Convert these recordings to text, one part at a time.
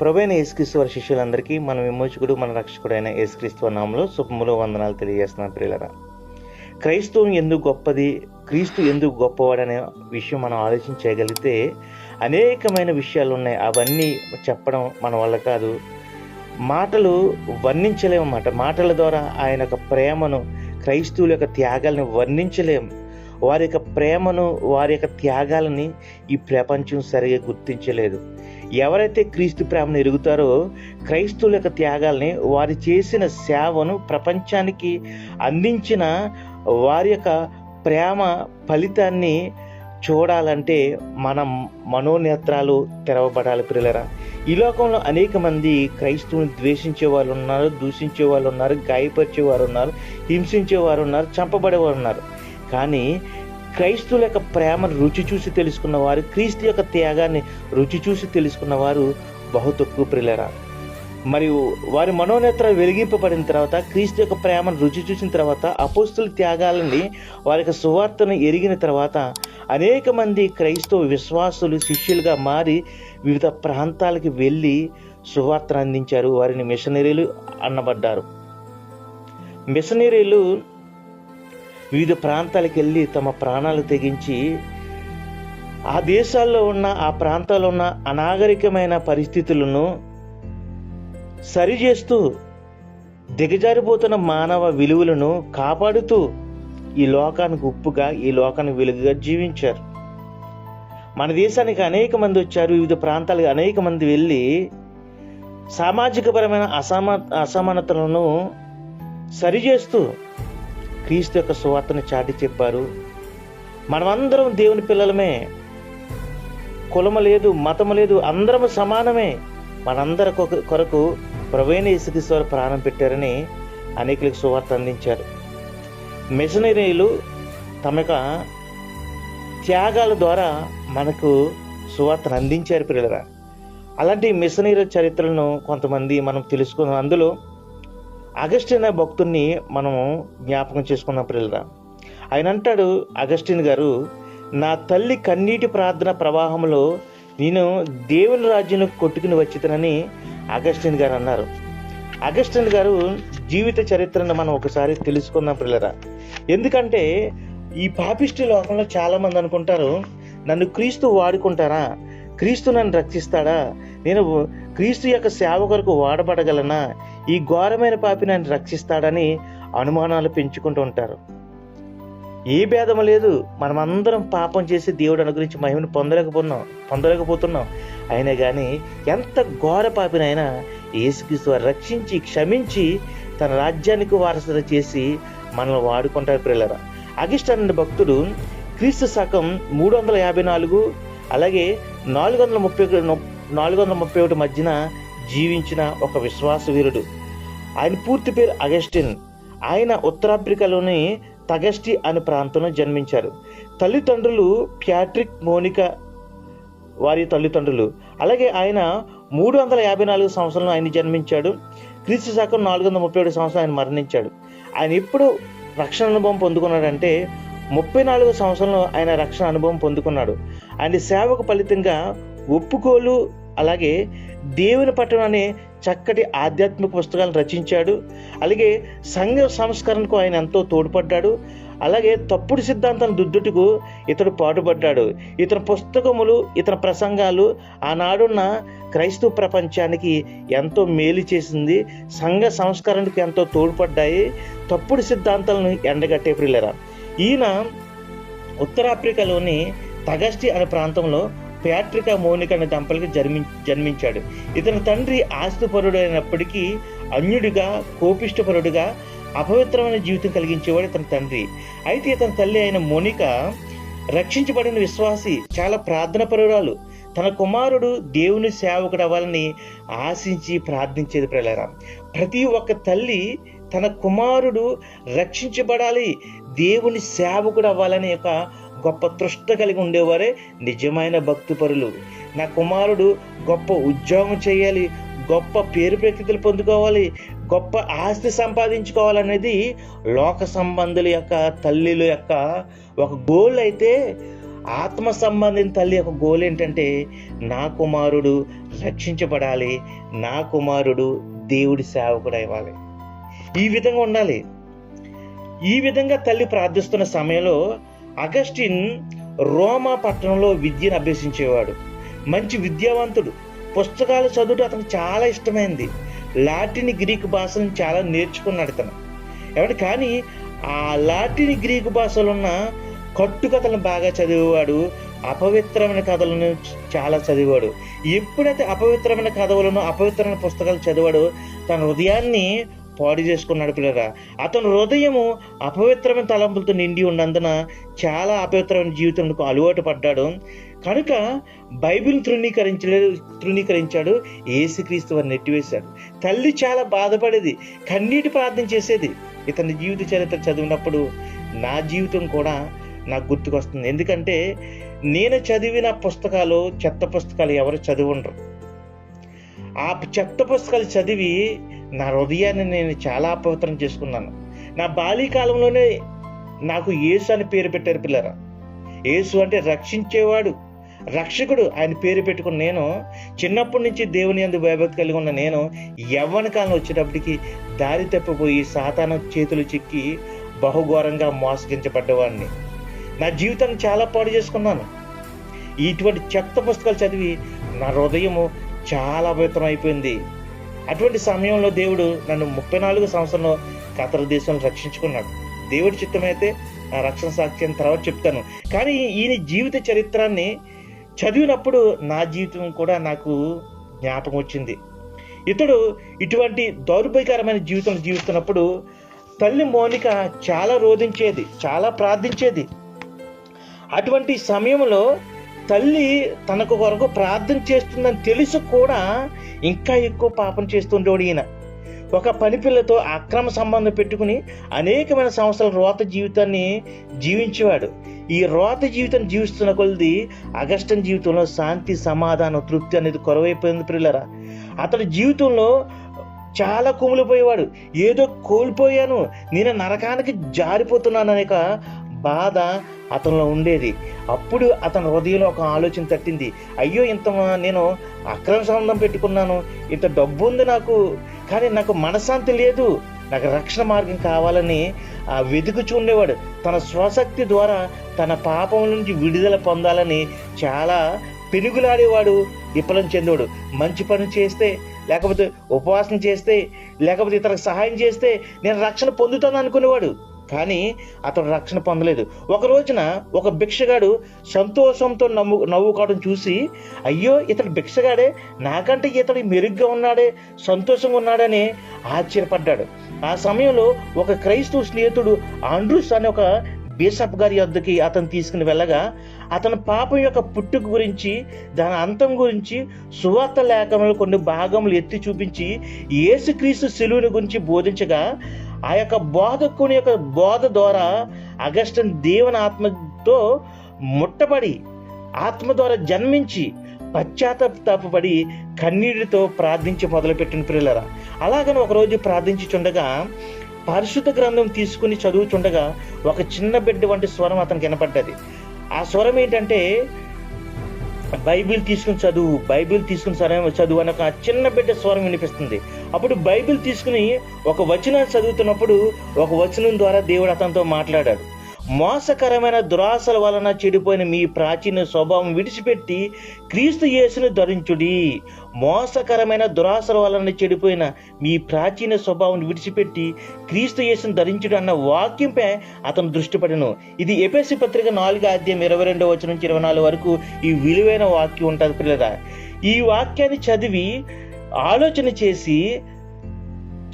ప్రవీణ యేసుక్రీస్తు వారి శిష్యులందరికీ మన విమోచకుడు మన రక్షకుడు అయిన యేసుక్రీస్తు నామంలో శుభములు వందనాలు తెలియజేస్తున్నాం ప్రియులరా. క్రైస్తవం ఎందుకు గొప్పది? క్రీస్తు ఎందుకు గొప్పవాడనే విషయం మనం ఆలోచన చేయగలిగితే అనేకమైన విషయాలు ఉన్నాయి. అవన్నీ చెప్పడం మన వల్ల కాదు. మాటలు వర్ణించలేమన్నమాట మాటల ద్వారా ఆయన యొక్క ప్రేమను క్రైస్తవుల యొక్క త్యాగాలను వర్ణించలేము. వారి యొక్క ప్రేమను వారి యొక్క త్యాగాలని ఈ ప్రపంచం సరిగా గుర్తించలేదు. ఎవరైతే క్రీస్తు ప్రేమను ఎరుగుతారో క్రైస్తవుల యొక్క త్యాగాల్ని వారు చేసిన సేవను ప్రపంచానికి అందించిన వారి యొక్క ప్రేమ ఫలితాన్ని చూడాలంటే మన మనోనేత్రాలు తెరవబడాలి పిల్లరా ఈ లోకంలో అనేక మంది క్రైస్తవుని ద్వేషించే వాళ్ళు ఉన్నారు దూషించే వాళ్ళు ఉన్నారు గాయపరిచే వారు ఉన్నారు హింసించే వారు ఉన్నారు చంపబడేవారు ఉన్నారు. కానీ క్రైస్తువుల యొక్క ప్రేమను రుచి చూసి తెలుసుకున్నవారు క్రీస్తు యొక్క త్యాగాన్ని రుచి చూసి తెలుసుకున్నవారు బహు తక్కువ ప్రిలరా మరియు వారి మనోనేత్ర వెలిగింపబడిన తర్వాత క్రీస్తు యొక్క ప్రేమను రుచి చూసిన తర్వాత అపోస్తుల త్యాగాలని వారి యొక్క సువార్తను ఎరిగిన తర్వాత అనేక మంది క్రైస్తవ విశ్వాసులు శిష్యులుగా మారి వివిధ ప్రాంతాలకు వెళ్ళి సువార్తను అందించారు. వారిని మిషనరీలు అన్నబడ్డారు. మిషనరీలు వివిధ ప్రాంతాలకు వెళ్ళి తమ ప్రాణాలు తెగించి ఆ దేశాల్లో ఉన్న ఆ ప్రాంతాల్లో ఉన్న అనాగరికమైన పరిస్థితులను సరిచేస్తూ దిగజారిపోతున్న మానవ విలువలను కాపాడుతూ ఈ లోకానికి ఉప్పుగా ఈ లోకానికి వెలుగుగా జీవించారు. మన దేశానికి అనేక మంది వచ్చారు వివిధ ప్రాంతాలకు అనేక మంది వెళ్ళి సామాజికపరమైన అసమ అసమానతలను సరిచేస్తూ క్రీస్తు యొక్క సువార్తను చాటి చెప్పారు. మనమందరం దేవుని పిల్లలమే. కులము లేదు మతము లేదు అందరం సమానమే. మనందరి కొరకు ప్రవీణ ఇసుకిశ్వర ప్రాణం పెట్టారని అనేకులకు సువార్త అందించారు. మిషనరీలు తమ యొక్క త్యాగాల ద్వారా మనకు సువార్తను అందించారు పిల్లరా అలాంటి మిషనరీ చరిత్రలను కొంతమంది మనం తెలుసుకున్నాం. అందులో అగస్టిన్ అనే భక్తుడిని మనము జ్ఞాపకం చేసుకున్నాం పిల్లరా ఆయన అంటాడు అగస్టిన్ గారు నా తల్లి కన్నీటి ప్రార్థన ప్రవాహంలో నేను దేవుని రాజ్యంలో కొట్టుకుని వచ్చితనని అగస్టిన్ గారు అన్నారు. అగస్టిన్ గారు జీవిత చరిత్రను మనం ఒకసారి తెలుసుకుందాం పిల్లరా ఎందుకంటే ఈ పాపిష్టి లోకంలో చాలా మంది అనుకుంటారు నన్ను క్రీస్తు వాడుకుంటారా? క్రీస్తు నన్ను రక్షిస్తాడా? నేను క్రీస్తు యొక్క సేవ కొరకు వాడబడగలనా? ఈ ఘోరమైన పాపి నన్ను రక్షిస్తాడని అనుమానాలు పెంచుకుంటూ ఉంటారు. ఏ భేదం లేదు. మనమందరం పాపం చేసి దేవుడు అనుగురించి మహిమను పొందలేకపోతున్నాం పొందలేకపోతున్నాం. అయినా కానీ ఎంత ఘోర పాపినైనా యేసుక్రీస్తు రక్షించి క్షమించి తన రాజ్యానికి వారసులు చేసి మనల్ని వాడుకుంటారు పిల్లరా అగిష్టానంద భక్తుడు క్రీస్తు శకం మూడు వందల యాభై నాలుగు అలాగే నాలుగు వందల ముప్పై ఒకటి నాలుగు వందల ముప్పై ఒకటి మధ్యన జీవించిన ఒక విశ్వాస వీరుడు. ఆయన పూర్తి పేరు అగస్టిన్. ఆయన ఉత్తరాఫ్రికాలోని తగస్టి అనే ప్రాంతంలో జన్మించారు. తల్లిదండ్రులు ప్యాట్రిక్ మోనిక వారి తల్లిదండ్రులు. అలాగే ఆయన మూడు వందల యాభై నాలుగు సంవత్సరంలో ఆయన జన్మించాడు. క్రీస్తు శాఖం నాలుగు వందల ముప్పై ఏడు సంవత్సరం ఆయన మరణించాడు. ఆయన ఎప్పుడు రక్షణ అనుభవం పొందుకున్నాడంటే ముప్పై నాలుగు సంవత్సరంలో ఆయన రక్షణ అనుభవం పొందుకున్నాడు. ఆయన సేవకు ఫలితంగా ఒప్పుకోలు అలాగే దేవుని పట్టణం అనే చక్కటి ఆధ్యాత్మిక పుస్తకాలను రచించాడు. అలాగే సంఘ సంస్కరణకు ఆయన ఎంతో తోడ్పడ్డాడు. అలాగే తప్పుడు సిద్ధాంతం దుద్దుటకు ఇతడు పాటుపడ్డాడు. ఇతని పుస్తకములు ఇతని ప్రసంగాలు ఆనాడున్న క్రైస్తవ ప్రపంచానికి ఎంతో మేలు చేసింది. సంఘ సంస్కరణకు ఎంతో తోడ్పడ్డాయి. తప్పుడు సిద్ధాంతాలను ఎండగట్టే ప్రిల్లరా ఈయన ఉత్తరాఫ్రికాలోని తగస్టి అనే ప్రాంతంలో పేట్రికా మౌనిక అనే దంపతులకి జన్మి జన్మించాడు. ఇతని తండ్రి ఆస్తిపరుడు అయినప్పటికీ అన్యుడిగా కోపిష్టపరుడుగా అపవిత్రమైన జీవితం కలిగించేవాడు ఇతని తండ్రి. అయితే ఇతని తల్లి అయిన మోనిక రక్షించబడిన విశ్వాసి చాలా ప్రార్థన పరురాలు తన కుమారుడు దేవుని సేవకుడు అవ్వాలని ఆశించి ప్రార్థించేది ప్రళయరా ప్రతి ఒక్క తల్లి తన కుమారుడు రక్షించబడాలి దేవుని సేవకుడు అవ్వాలని ఒక గొప్ప తృష్ట కలిగి ఉండేవారే నిజమైన భక్తిపరులు నా కుమారుడు గొప్ప ఉద్యోగం చేయాలి గొప్ప పేరు ప్రఖ్యాతులు పొందుకోవాలి గొప్ప ఆస్తి సంపాదించుకోవాలనేది లోక సంబంధుల యొక్క తల్లిల యొక్క ఒక గోల్ అయితే ఆత్మ సంబంధిత తల్లి యొక్క గోల్ ఏంటంటే నా కుమారుడు రక్షించబడాలి నా కుమారుడు దేవుడి సేవకుడు అవ్వాలి. ఈ విధంగా ఉండాలి. ఈ విధంగా తల్లి ప్రార్థిస్తున్న సమయంలో అగస్టిన్ రోమా పట్టణంలో విద్యను అభ్యసించేవాడు. మంచి విద్యావంతుడు. పుస్తకాలు చదువుట అతనికి చాలా ఇష్టమైంది. లాటిన్ గ్రీక్ భాషను చాలా నేర్చుకున్నాడు అతను ఏమంటే కానీ ఆ లాటిన్ గ్రీకు భాషలో ఉన్న కట్టుకథలను బాగా చదివేవాడు అపవిత్రమైన కథలను చాలా చదివాడు ఎప్పుడైతే అపవిత్రమైన కథలను అపవిత్రమైన పుస్తకాలు చదివాడో తన హృదయాన్ని పాడు చేసుకున్నాడు పిల్లరా. అతను హృదయము అపవిత్రమైన తలంపులతో నిండి ఉన్నందున చాలా అపవిత్రమైన జీవితంకు అలవాటు పడ్డాడు. కనుక బైబిల్ తృణీకరించలేదు తృణీకరించాడు. ఏసుక్రీస్తు వారిని నెట్టివేశాడు. తల్లి చాలా బాధపడేది కన్నీటి ప్రార్థన చేసేది. ఇతని జీవిత చరిత్ర చదివినప్పుడు నా జీవితం కూడా నాకు గుర్తుకొస్తుంది. ఎందుకంటే నేను చదివిన పుస్తకాలు చెత్త పుస్తకాలు ఎవరు చదివి ఉండరు ఆ చెత్త పుస్తకాలు చదివి నా హృదయాన్ని నేను చాలా అపవిత్రం చేసుకున్నాను. నా బాల్యకాలంలోనే నాకు యేసు అని పేరు పెట్టారు పిల్లరా. యేసు అంటే రక్షించేవాడు రక్షకుడు ఆయన పేరు పెట్టుకున్న నేను చిన్నప్పటి నుంచి దేవుని అందు భయభక్తి కలిగి ఉన్న నేను యవ్వన కాలం వచ్చేటప్పటికి దారి తప్పిపోయి సాతాన చేతులు చిక్కి బహుఘోరంగా మోసగించబడ్డవాడిని. నా జీవితాన్ని చాలా పాడు చేసుకున్నాను. ఇటువంటి చెత్త పుస్తకాలు చదివి నా హృదయము చాలా అపవిత్రం అయిపోయింది. అటువంటి సమయంలో దేవుడు నన్ను ముప్పై నాలుగు సంవత్సరంలో కతర దేశంలో రక్షించుకున్నాడు. దేవుడి చిత్తమైతే ఆ రక్షణ సాక్ష్యం తర్వాత చెప్తాను. కానీ ఈయన జీవిత చరిత్రాన్ని చదివినప్పుడు నా జీవితం కూడా నాకు జ్ఞాపకం వచ్చింది. ఇతడు ఇటువంటి దౌర్భయకరమైన జీవితం జీవిస్తున్నప్పుడు తల్లి మౌనిక చాలా రోధించేది చాలా ప్రార్థించేది. అటువంటి సమయంలో తల్లి తనకు కొరకు ప్రార్థన చేస్తుందని తెలుసు కూడా ఇంకా ఎక్కువ పాపం చేస్తుండేవాడు ఈయన. ఒక పనిపిల్లతో అక్రమ సంబంధం పెట్టుకుని అనేకమైన సంవత్సరాల రోత జీవితాన్ని జీవించేవాడు. ఈ రోత జీవితం జీవిస్తున్న కొలది అగస్టన్ జీవితంలో శాంతి సమాధానం తృప్తి అనేది కొరవైపోయింది పిల్లరా. అతడి జీవితంలో చాలా కుమిలిపోయేవాడు. ఏదో కోల్పోయాను నేను నరకానికి జారిపోతున్నాను అనేక బాధ అతనిలో ఉండేది. అప్పుడు అతని హృదయంలో ఒక ఆలోచన తట్టింది. అయ్యో ఇంత నేను అక్రమ సంబంధం పెట్టుకున్నాను. ఇంత డబ్బు ఉంది నాకు. కానీ నాకు మనశ్శాంతి లేదు. నాకు రక్షణ మార్గం కావాలని ఆ వెతుకుచూ ఉండేవాడు. తన స్వశక్తి ద్వారా తన పాపం నుంచి విడుదల పొందాలని చాలా పెనుగులాడేవాడు విఫలం చెందేవాడు మంచి పని చేస్తే లేకపోతే ఉపవాసం చేస్తే లేకపోతే ఇతరులకు సహాయం చేస్తే నేను రక్షణ పొందుతాను అనుకునేవాడు. కానీ అతడు రక్షణ పొందలేదు. ఒక రోజున ఒక భిక్షగాడు సంతోషంతో నవ్వు నవ్వుకోవడం చూసి అయ్యో ఇతడు భిక్షగాడే. నాకంటే ఇతడు మెరుగ్గా ఉన్నాడే సంతోషంగా ఉన్నాడని ఆశ్చర్యపడ్డాడు. ఆ సమయంలో ఒక క్రైస్తవ స్నేహితుడు ఆండ్రూస్ అనే ఒక బీసప్ గారి వద్దకి అతను తీసుకుని వెళ్ళగా అతని పాపం యొక్క పుట్టుక గురించి దాని అంతం గురించి సువార్త లేఖనంలో కొన్ని భాగములు ఎత్తి చూపించి యేసుక్రీస్తు శిలువుని గురించి బోధించగా ఆ యొక్క బోధకుని యొక్క బోధ ద్వారా అగస్టన్ దేవుని ఆత్మతో ముట్టబడి ఆత్మ ద్వారా జన్మించి పశ్చాత్తాపడి కన్నీటితో ప్రార్థించి మొదలుపెట్టిన పిల్లరా అలాగని ఒకరోజు ప్రార్థించుచుండగా పరిశుద్ధ గ్రంథం తీసుకుని చదువుచుండగా ఒక చిన్న బిడ్డ వంటి స్వరం అతనికి వినపడ్డది. ఆ స్వరం ఏంటంటే బైబిల్ తీసుకుని చదువు బైబిల్ తీసుకుని సరే చదువు అని ఒక చిన్న బిడ్డ స్వరం వినిపిస్తుంది. అప్పుడు బైబిల్ తీసుకుని ఒక వచనాన్ని చదువుతున్నప్పుడు ఒక వచనం ద్వారా దేవుడు అతనితో మాట్లాడాడు. మోసకరమైన దురాశల వలన చెడిపోయిన మీ ప్రాచీన స్వభావం విడిచిపెట్టి క్రీస్తు యేసును ధరించుడి. మోసకరమైన దురాశల వలన చెడిపోయిన మీ ప్రాచీన స్వభావం విడిచిపెట్టి క్రీస్తు యేసును ధరించుడు అన్న వాక్యంపై అతను దృష్టి పడను. ఇది ఎపిఎస్సి పత్రిక నాలుగు అధ్యాయం ఇరవై రెండో వచ్చి నుంచి ఇరవై నాలుగు వరకు ఈ విలువైన వాక్యం ఉంటుంది పిల్లరా ఈ వాక్యాన్ని చదివి ఆలోచన చేసి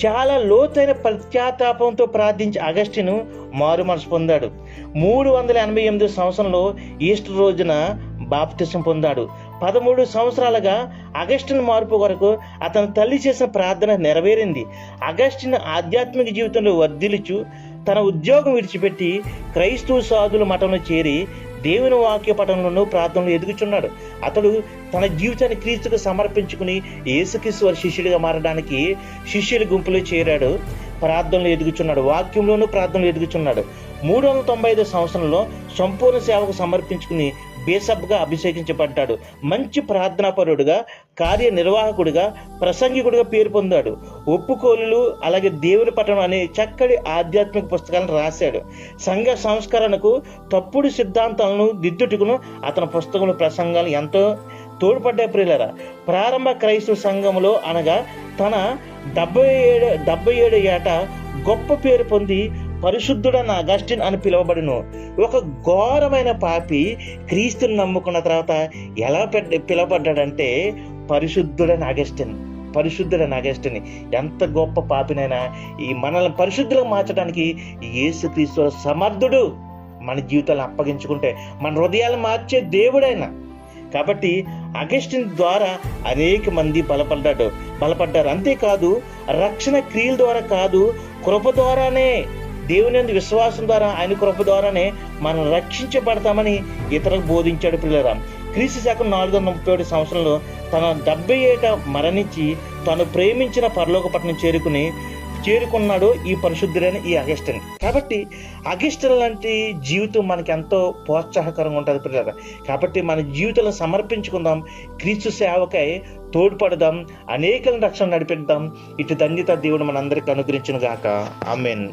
చాలా లోతైన పశ్చాత్తాపంతో ప్రార్థించి అగస్టిను మారు మనసు పొందాడు. మూడు వందల ఎనభై ఎనిమిది సంవత్సరంలో ఈస్టర్ రోజున బాప్తిసం పొందాడు. పదమూడు సంవత్సరాలుగా అగస్టిన్ మార్పు కొరకు అతని తల్లి చేసిన ప్రార్థన నెరవేరింది. అగస్టిన్ ఆధ్యాత్మిక జీవితంలో వర్ధిలుచు తన ఉద్యోగం విడిచిపెట్టి క్రైస్తవ సాధుల మఠంలో చేరి దేవుని వాక్య పఠనంలోనూ ప్రార్థనలు ఎదుగుచున్నాడు. అతడు తన జీవితాన్ని క్రీస్తుకు సమర్పించుకుని యేసుక్రీస్తు వారి శిష్యుడిగా మారడానికి శిష్యుల గుంపులో చేరాడు. ప్రార్థనలు ఎదుగుచున్నాడు. వాక్యంలోనూ ప్రార్థనలు ఎదుగుచున్నాడు. మూడు వందల తొంభై ఐదు సంవత్సరంలో సంపూర్ణ సేవకు సమర్పించుకుని బేసబ్గా అభిషేకించబడ్డాడు. మంచి ప్రార్థనాపరుడుగా కార్యనిర్వాహకుడిగా ప్రసంగికుడిగా పేరు పొందాడు. ఒప్పుకోలులు అలాగే దేవుని పట్టణం అనే చక్కటి ఆధ్యాత్మిక పుస్తకాలను రాశాడు. సంఘ సంస్కరణకు తప్పుడు సిద్ధాంతాలను దిద్దుటకును అతని పుస్తకంలో ప్రసంగాలు ఎంతో తోడ్పడ్డాయి ప్రియులరా. ప్రారంభ క్రైస్తవ సంఘములో అనగా తన డెబ్బై ఏడు డెబ్బై ఏడు ఏట గొప్ప పేరు పొంది పరిశుద్ధుడైన అగస్టిన్ అని పిలువబడును. ఒక ఘోరమైన పాపి క్రీస్తుని నమ్ముకున్న తర్వాత ఎలా పెద్ద పిలువబడ్డాడంటే పరిశుద్ధుడని అగస్టిన్ పరిశుద్ధుడైన అగస్టిన్. ఎంత గొప్ప పాపినైనా ఈ మనల్ని పరిశుద్ధులకు మార్చడానికి యేసుక్రీస్తు సమర్థుడు. మన జీవితాలను అప్పగించుకుంటే మన హృదయాలు మార్చే దేవుడైన. కాబట్టి అగస్టిన్ ద్వారా అనేక మంది బలపడ్డాడు. బలపడ్డారు. అంతేకాదు రక్షణ క్రియల ద్వారా కాదు కృప ద్వారానే. దేవుని అందు విశ్వాసం ద్వారా ఆయన కృప ద్వారానే మనం రక్షించబడతామని ఇతరులకు బోధించాడు పిల్లరా క్రీస్తు శాఖం నాలుగు వందల ముప్పై ఒకటి సంవత్సరంలో తన డెబ్బై ఏట మరణించి తను ప్రేమించిన పరలోకపట్నం చేరుకుని చేరుకున్నాడు ఈ పరిశుద్ధుడైన ఈ అగస్టన్ కాబట్టి అగస్టన్ లాంటి జీవితం మనకి ఎంతో ప్రోత్సాహకరంగా ఉంటుంది పిల్లలు కాబట్టి మన జీవితంలో సమర్పించుకుందాం క్రీస్తు సేవకై తోడ్పడదాం అనేకలను రక్షణ నడిపిద్దాం. ఇటు దండిత దేవుడు మనందరికీ అనుగ్రహించిన గాక ఆమెన్.